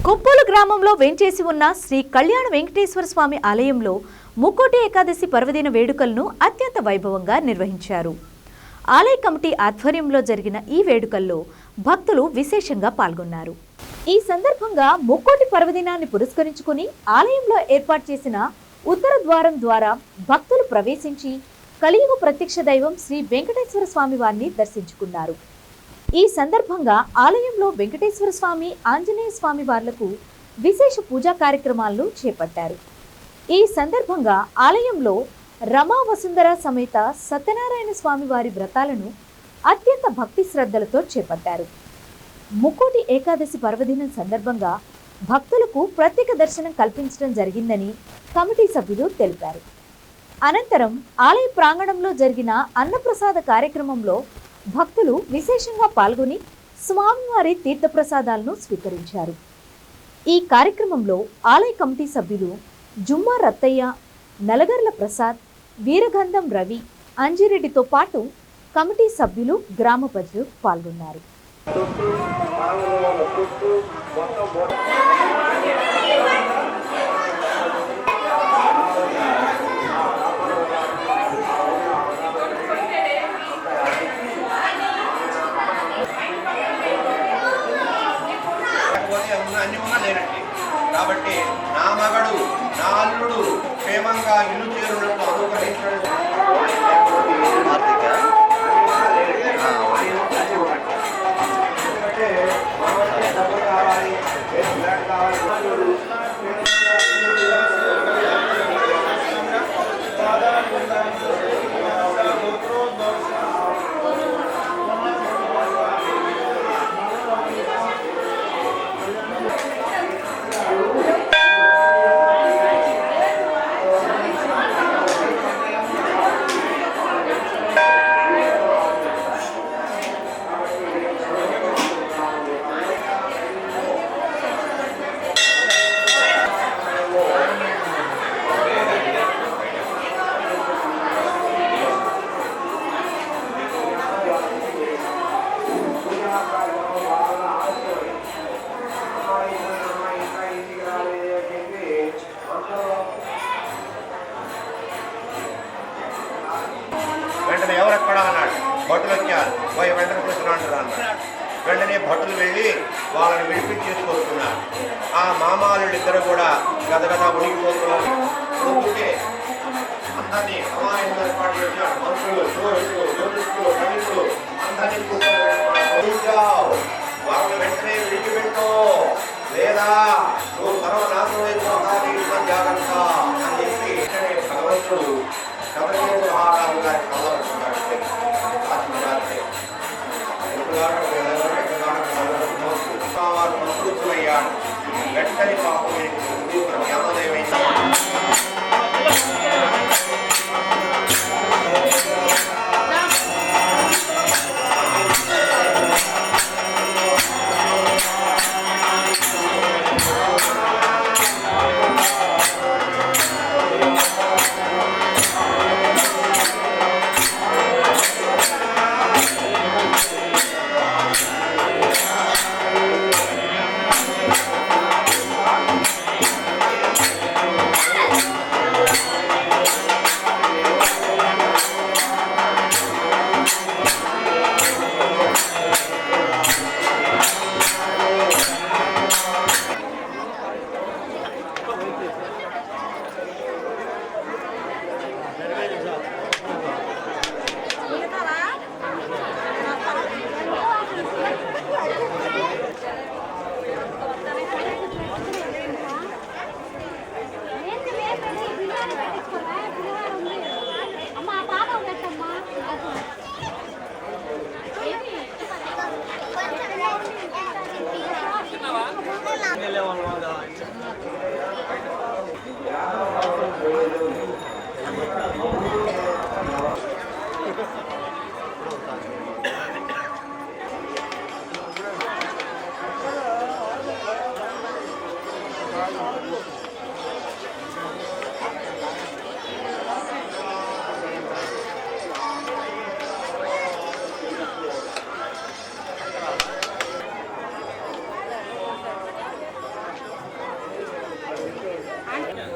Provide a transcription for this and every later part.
కొప్పోలు గ్రామంలో వేంచేసి ఉన్న శ్రీ కళ్యాణ వెంకటేశ్వర స్వామి ఆలయంలో ముక్కోటి ఏకాదశి పర్వదిన వేడుకలను అత్యంత వైభవంగా నిర్వహించారు. ఆలయ కమిటీ ఆధ్వర్యంలో జరిగిన ఈ వేడుకల్లో భక్తులు విశేషంగా పాల్గొన్నారు. ఈ సందర్భంగా ముక్కోటి పర్వదినాన్ని పురస్కరించుకుని ఆలయంలో ఏర్పాటు చేసిన ఉత్తర ద్వారం ద్వారా భక్తులు ప్రవేశించి కలియుగ ప్రత్యక్ష దైవం శ్రీ వెంకటేశ్వర స్వామి వారిని దర్శించుకున్నారు. ఈ సందర్భంగా ఆలయంలో వెంకటేశ్వర స్వామి ఆంజనేయ స్వామి వార్లకు విశేష పూజా కార్యక్రమాలను చేపట్టారు. ఈ సందర్భంగా ఆలయంలో రమా వసుంధర సమేత సత్యనారాయణ స్వామి వారి వ్రతాలను అత్యంత భక్తి శ్రద్ధలతో చేపట్టారు. ముక్కోటి ఏకాదశి పర్వదినం సందర్భంగా భక్తులకు ప్రత్యేక దర్శనం కల్పించడం జరిగిందని కమిటీ సభ్యులు తెలిపారు. అనంతరం ఆలయ ప్రాంగణంలో జరిగిన అన్నప్రసాద కార్యక్రమంలో భక్తులు విశేషంగా పాల్గొని స్వామివారి తీర్థప్రసాదాలను స్వీకరించారు. ఈ కార్యక్రమంలో ఆలయ కమిటీ సభ్యులు జుమ్మా రత్తయ్య నలగర్ల ప్రసాద్ వీరగంధం రవి అంజిరెడ్డితో పాటు కమిటీ సభ్యులు గ్రామ ప్రజలు పాల్గొన్నారు లేకపోతే ఉన్న అన్ని ఉన్నా లేనట్టే కాబట్టి నా మగడు నా అల్లుడు క్షేమంగా ఇల్లు చేరున్నట్టు పోయి వెంటనే కూర్చున్నాడు వెంటనే భటులు వెళ్ళి వాళ్ళని విడిపించేసుకొస్తున్నారు ఆ మామాలు ఇద్దరు కూడా గదగదా ఉడికిపోతున్నారు ఉడికితే అందరినీ సమావేశం ఏర్పాటు చేశారు మంత్రులు పురోహితులు జ్యోతిష్కులు పండితులు అందరినీ వాళ్ళని వెంటనే విడిచిపెట్టు. లేదా నువ్వు సర్వనాశనం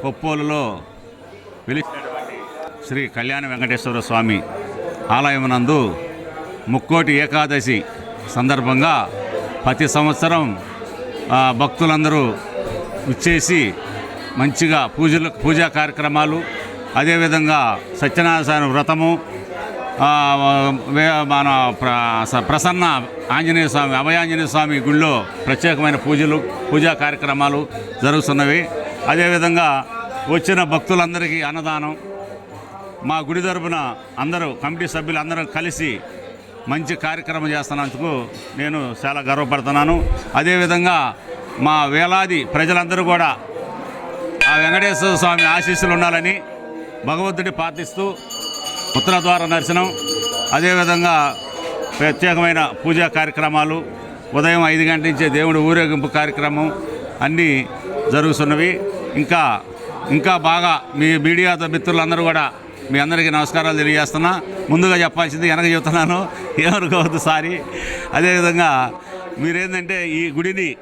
కొప్పోలులో పిలిచినటువంటి శ్రీ కళ్యాణ వెంకటేశ్వర స్వామి ఆలయమునందు ముక్కోటి ఏకాదశి సందర్భంగా ప్రతి సంవత్సరం భక్తులందరూ విచ్చేసి మంచిగా పూజలు పూజా కార్యక్రమాలు అదేవిధంగా సత్యనారాయణ వ్రతము వే- మన ప్రసన్న ఆంజనేయ స్వామి అభయాంజనేయ స్వామి గుళ్ళో ప్రత్యేకమైన పూజలు పూజా కార్యక్రమాలు జరుగుతున్నవి. అదేవిధంగా వచ్చిన భక్తులందరికీ అన్నదానం. మా గుడి తరపున అందరూ కమిటీ సభ్యులు అందరూ కలిసి మంచి కార్యక్రమం చేస్తున్నందుకు నేను చాలా గర్వపడుతున్నాను. అదేవిధంగా మా వేలాది ప్రజలందరూ కూడా ఆ వెంకటేశ్వర స్వామి ఆశీస్సులు ఉండాలని భగవంతుడి ప్రార్థిస్తూ ఉత్తరద్వార దర్శనం అదేవిధంగా ప్రత్యేకమైన పూజా కార్యక్రమాలు ఉదయం ఐదు గంటల నుంచే దేవుడి ఊరేగింపు కార్యక్రమం అన్నీ జరుగుతున్నవి. ఇంకా ఇంకా బాగా మీ మీడియా మిత్రులందరూ కూడా మీ అందరికీ నమస్కారాలు తెలియజేస్తున్నా. ముందుగా చెప్పాల్సింది వెనక చెబుతున్నాను. ఏమనుకోవద్దు సారీ. అదేవిధంగా మీరేంటంటే ఈ గుడిని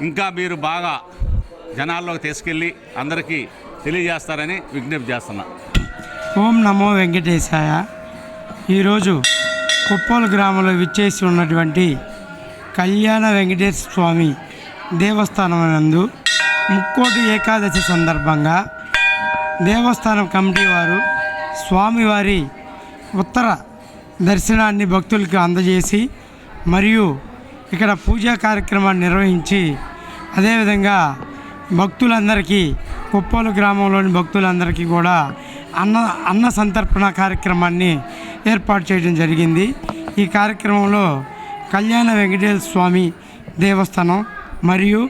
ఇంకా మీరు బాగా జనాల్లోకి తీసుకెళ్ళి అందరికీ తెలియజేస్తారని విజ్ఞప్తి చేస్తున్నా. ఓం నమో వెంకటేశాయ. ఈరోజు కుప్పోలు గ్రామంలో విచ్చేసి ఉన్నటువంటి కళ్యాణ వెంకటేశ్వర స్వామి దేవస్థానం నందు ముక్కోటి ఏకాదశి సందర్భంగా దేవస్థానం కమిటీ వారు స్వామివారి ఉత్తర దర్శనాన్ని భక్తులకు అందజేసి మరియు ఇక్కడ పూజా కార్యక్రమాన్ని నిర్వహించి అదేవిధంగా భక్తులందరికీ కుప్పోలు గ్రామంలోని భక్తులందరికీ కూడా అన్న అన్న సంతర్పణ కార్యక్రమాన్ని ఏర్పాటు చేయడం జరిగింది. ఈ కార్యక్రమంలో కళ్యాణ వెంకటేశ్వర స్వామి దేవస్థానం మరియు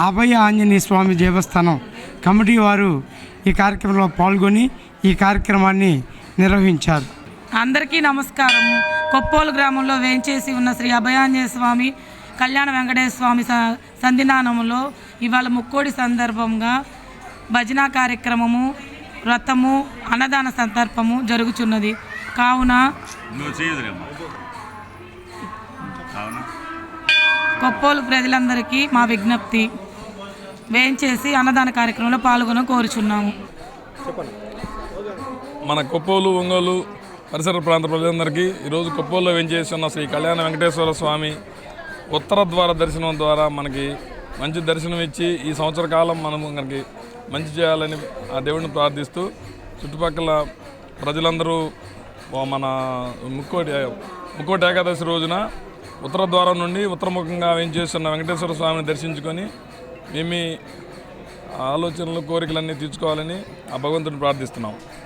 అభయ ఆంజనేయ స్వామి దేవస్థానం కమిటీ వారు ఈ కార్యక్రమంలో పాల్గొని ఈ కార్యక్రమాన్ని నిర్వహించారు. అందరికీ నమస్కారము. కొప్పోలు గ్రామంలో వేంచేసి ఉన్న శ్రీ అభయాంజనేయ స్వామి కళ్యాణ వెంకటేశ్వర స్వామి స- సంధినానములో ఇవాళ ముక్కోడి సందర్భంగా భజన కార్యక్రమము వ్రతము అన్నదాన సందర్భము జరుగుచున్నది. కావున. కొప్పోలు ప్రజలందరికీ మా విజ్ఞప్తి. వేయించేసి అన్నదాన కార్యక్రమంలో పాల్గొన కోరుచున్నాము. మన కొప్పోలు ఒంగోలు పరిసర ప్రాంత ప్రజలందరికీ ఈరోజు కొప్పోల్లో వెంచేసి ఉన్న శ్రీ కళ్యాణ వెంకటేశ్వర స్వామి ఉత్తర ద్వార దర్శనం ద్వారా మనకి మంచి దర్శనం ఇచ్చి ఈ సంవత్సర కాలం మనం మనకి మంచి చేయాలని ఆ దేవుడిని ప్రార్థిస్తూ చుట్టుపక్కల ప్రజలందరూ మన ముక్కోటి ముక్కోటి ఏకాదశి రోజున ఉత్తర ద్వారం నుండి ఉత్తరముఖంగా వేంచేస్తున్న వెంకటేశ్వర స్వామిని దర్శించుకొని మేము ఆలోచనలు కోరికలన్నీ తీర్చుకోవాలని ఆ భగవంతుని ప్రార్థిస్తున్నాం.